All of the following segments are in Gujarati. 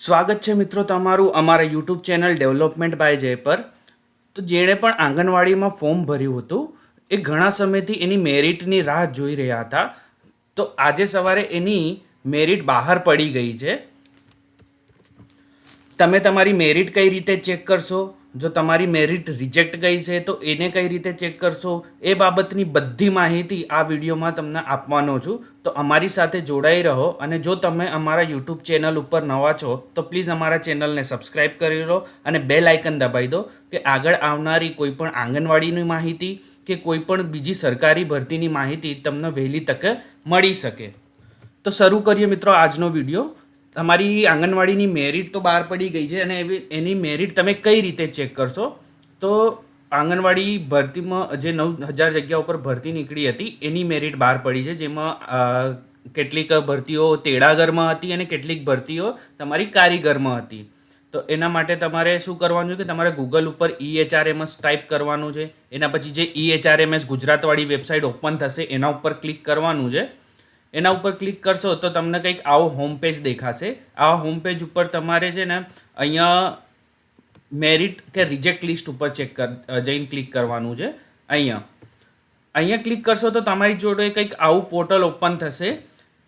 સ્વાગત છે મિત્રો તમારું અમારા યુટ્યુબ ચેનલ ડેવલપમેન્ટ બાય જય પર. તો જેણે પણ આંગણવાડીમાં ફોર્મ ભર્યું હતું, એ ઘણા સમયથી એની મેરિટની રાહ જોઈ રહ્યા હતા. તો આજે સવારે એની મેરિટ બહાર પડી ગઈ છે. તમે તમારી મેરિટ કઈ રીતે ચેક કરશો? જો તમારી મેરિટ રિજેક્ટ ગઈ છે, તો એને કઈ રીતે ચેક કરશો? એ બાબતની બધી માહિતી આ વિડીયોમાં તમને આપવાનો છું. તો અમારી સાથે જોડાઈ રહો અને જો તમે અમારા યુટ્યુબ ચેનલ ઉપર નવા છો, તો પ્લીઝ અમારા ચેનલને સબસ્ક્રાઇબ કરી લો અને બે લાઇકન દબાવી દો કે આગળ આવનારી કોઈ પણ આંગણવાડીની માહિતી કે કોઈ પણ બીજી સરકારી ભરતીની માહિતી તમને વહેલી તકે મળી શકે. તો શરૂ કરીએ મિત્રો આજનો વીડિયો. તમારી આંગણવાડીની મેરિટ તો બહાર પડી ગઈ છે અને એવી, એની મેરિટ તમે કઈ રીતે ચેક કરશો? તો આંગણવાડી ભરતીમાં જે નવ હજાર જગ્યા ઉપર ભરતી નીકળી હતી, એની મેરિટ બહાર પડી છે. જેમાં કેટલીક ભરતીઓ તેડાગરમાં હતી અને કેટલીક ભરતીઓ તમારી કારીગરમાં હતી. તો એના માટે તમારે શું કરવાનું છે કે તમારે ગૂગલ ઉપર E ઈએચઆરએમએસ ટાઈપ કરવાનું છે. એના પછી જે E ઈએચઆરએમએસ ગુજરાતવાળી વેબસાઇટ ઓપન થશે, એના ઉપર ક્લિક કરવાનું છે. એના ઉપર ક્લિક કરશો તો તમને કંઈક આવો હોમ પેજ દેખાશે. આ હોમ પેજ ઉપર તમારે છે ને અહીંયા મેરિટ કે રિજેક્ટ લિસ્ટ ઉપર ચેક કર જઈને ક્લિક કરવાનું છે. અહીંયા. અહીંયા ક્લિક કરશો તો તમારી જોડે કંઈક આવું પોર્ટલ ઓપન થશે.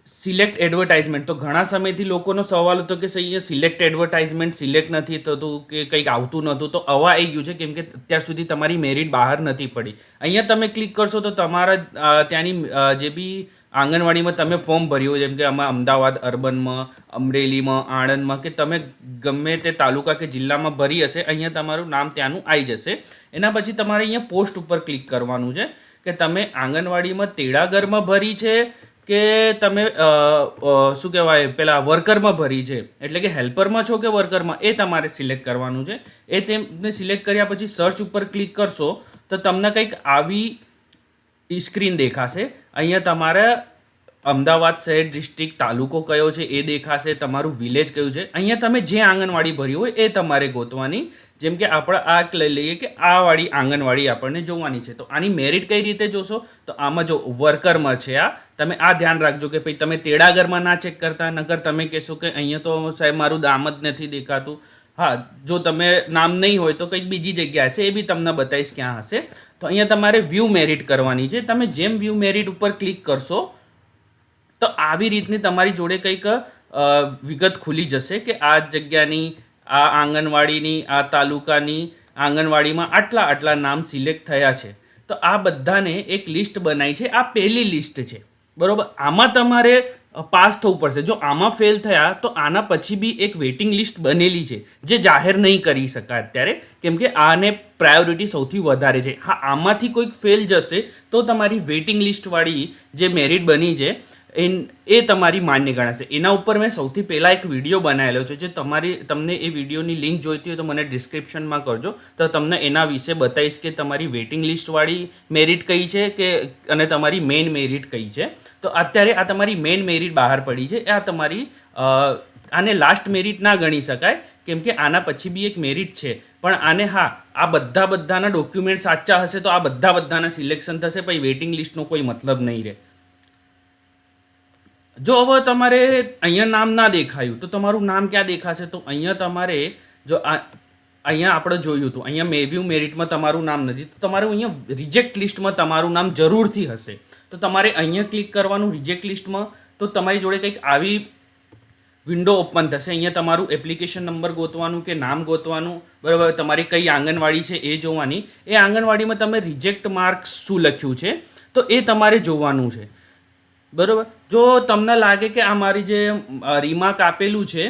સિલેક્ટ એડવર્ટાઇઝમેન્ટ તો ઘણા સમયથી લોકોનો સવાલ હતો કે અહીંયા સિલેક્ટ એડવર્ટાઇઝમેન્ટ સિલેક્ટ નથી થતું કે કંઈક આવતું નહોતું. તો આવા આવી ગયું છે કેમ કે અત્યાર સુધી તમારી મેરિટ બહાર નથી પડી. અહીંયા તમે ક્લિક કરશો તો તમારા ત્યાંની જે બી આંગણવાડીમાં તમે ફોર્મ ભર્યું જેમ કે આમાં અમદાવાદ, અર્બનમાં, અમરેલીમાં, આણંદમાં, કે તમે ગમે તે તાલુકા કે જિલ્લામાં ભરી હશે, અહીંયા તમારું નામ ત્યાંનું આવી જશે. એના પછી તમારે અહીંયા પોસ્ટ ઉપર ક્લિક કરવાનું છે, કે તમે આંગણવાડીમાં તેડાગરમાં ભરી છે, કે તમે શું કહેવાય, પેલા વર્કરમાં ભરી છે? એટલે કે હેલ્પરમાં છો કે વર્કરમાં? એ તમારે સિલેક્ટ કરવાનું છે. એ તેમને સિલેક્ટ કર્યા પછી સર્ચ ઉપર ક્લિક કરશો, તો તમને કંઈક આવી સ્ક્રીન દેખાશે. અહીંયા તમારે અમદાવાદ શહેર ડિસ્ટ્રિક્ટ તાલુકો કયો છે એ દેખાશે, તમારું વિલેજ કયું છે. અહીંયા તમે જે આંગણવાડી ભરી હોય એ તમારે ગોતવાની. જેમ કે આપણે આ લઈ લઈએ કે આ વાળી આંગણવાડી આપણને જોવાની છે. તો આની મેરિટ કઈ રીતે જોશો? તો આમાં જો વર્કરમાં છે આ, તમે આ ધ્યાન રાખજો કે ભાઈ તમે તેડાગરમાં ના ચેક કરતા નગર તમે કહેશો કે અહીંયા તો સાહેબ મારું દામ જ નથી દેખાતું. હા, જો તમે નામ નહીં હોય તો કંઈક બીજી જગ્યા છે એ બી તમને બતાવીશ ક્યાં હશે. તો અહીંયા તમારે વ્યૂ મેરિટ કરવાની છે. તમે જેમ વ્યૂ મેરિટ ઉપર ક્લિક કરશો, તો આવી રીતની તમારી જોડે કંઈક વિગત ખુલી જશે કે આ જગ્યાની, આ આંગણવાડીની, આ તાલુકાની, આંગણવાડીમાં આટલા આટલા નામ સિલેક્ટ થયા છે. તો આ બધાને એક લિસ્ટ બનાવી છે. આ પહેલી લિસ્ટ છે. બરોબર? આમાં તમારે પાસ થવું પડશે. જો આમાં ફેલ થયા, તો આના પછી બી એક વેઇટિંગ લિસ્ટ બનેલી છે, જે જાહેર નહીં કરી શકાય અત્યારે, કેમ કે આને પ્રાયોરિટી સૌથી વધારે છે. હા, આમાંથી કોઈક ફેલ જશે, તો તમારી વેઇટિંગ લિસ્ટવાળી જે મેરિટ બની છે એન, એ તમારી માન્ય ગણાશે. એના ઉપર મેં સૌથી પહેલાં એક વીડિયો બનાવેલો છે જે તમારી, તમને એ વિડીયોની લિંક જોઈતી હોય તો મને ડિસ્ક્રિપ્શનમાં કરજો. તો તમને એના વિશે બતાવીશ કે તમારી વેઇટિંગ લિસ્ટવાળી મેરિટ કઈ છે કે, અને તમારી મેઇન મેરિટ કઈ છે. તો અત્યારે આ તમારી મેઇન મેરિટ બહાર પડી છે. આ તમારી આને લાસ્ટ મેરિટ ના ગણી શકાય, કેમ કે આના પછી બી એક મેરિટ છે. પણ આને હા, આ બધા બધાના ડોક્યુમેન્ટ સાચા હશે તો આ બધા બધાના સિલેક્શન થશે પછી વેઇટિંગ લિસ્ટનો કોઈ મતલબ નહીં રહે. જો હવે તમારે અહીંયા નામ ના દેખાયું, તો તમારું નામ ક્યાં દેખાશે? તો અહીંયા તમારે જો અહીંયા આપણે જોયું હતું, અહીંયા મેવ્યુ મેરિટમાં તમારું નામ નથી, તો તમારે અહીંયા રિજેક્ટ લિસ્ટમાં તમારું નામ જરૂરથી હશે. તો તમારે અહીંયા ક્લિક કરવાનું રિજેક્ટ લિસ્ટમાં તો તમારી જોડે કંઈક આવી વિન્ડો ઓપન થશે. અહીંયા તમારું એપ્લિકેશન નંબર ગોતવાનું કે નામ ગોતવાનું, બરાબર, તમારી કઈ આંગણવાડી છે એ જોવાની. એ આંગણવાડીમાં તમે રિજેક્ટ માર્ક્સ શું લખ્યું છે? તો એ તમારે જોવાનું છે. બરોબર? જો તમને લાગે કે આ મારી જે રીમાર્ક આપેલું છે,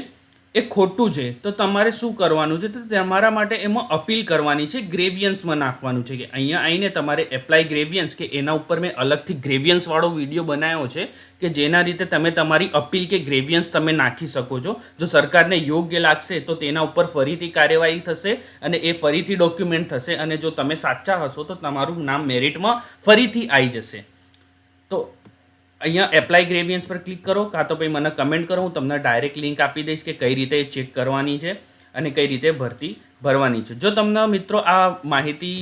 એ ખોટું છે, તો તમારે શું કરવાનું છે? તો તમારા માટે એમાં અપીલ કરવાની છે, ગ્રેવિયન્સમાં નાખવાનું છે કે અહીંયા આવીને તમારે એપ્લાય ગ્રેવિયન્સ કે એના ઉપર મેં અલગથી ગ્રેવિયન્સવાળો વીડિયો બનાવ્યો છે કે જેના રીતે તમે તમારી અપીલ કે ગ્રેવિયન્સ તમે નાખી શકો છો. જો સરકારને યોગ્ય લાગશે, તો તેના ઉપર ફરીથી કાર્યવાહી થશે અને એ ફરીથી ડોક્યુમેન્ટ થશે અને જો તમે સાચા હશો, તો તમારું નામ મેરિટમાં ફરીથી આવી જશે. તો અહીંયા એપ્લાય ગ્રેવિયન્સ પર ક્લિક કરો, કાં તો ભાઈ મને કમેન્ટ કરો, હું તમને ડાયરેક્ટ લિંક આપી દઈશ કે કઈ રીતે ચેક કરવાની છે અને કઈ રીતે ભરતી ભરવાની છે. જો તમને મિત્રો આ માહિતી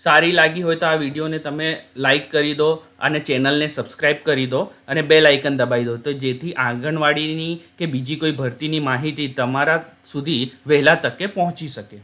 સારી લાગી હોય તો આ વિડીયોને તમે લાઇક કરી દો અને ચેનલને સબસ્ક્રાઇબ કરી દો અને બે લાઇકન દબાવી દો. તો જેથી આંગણવાડીની કે બીજી કોઈ ભરતીની માહિતી તમારા સુધી વહેલા તકે પહોંચી શકે.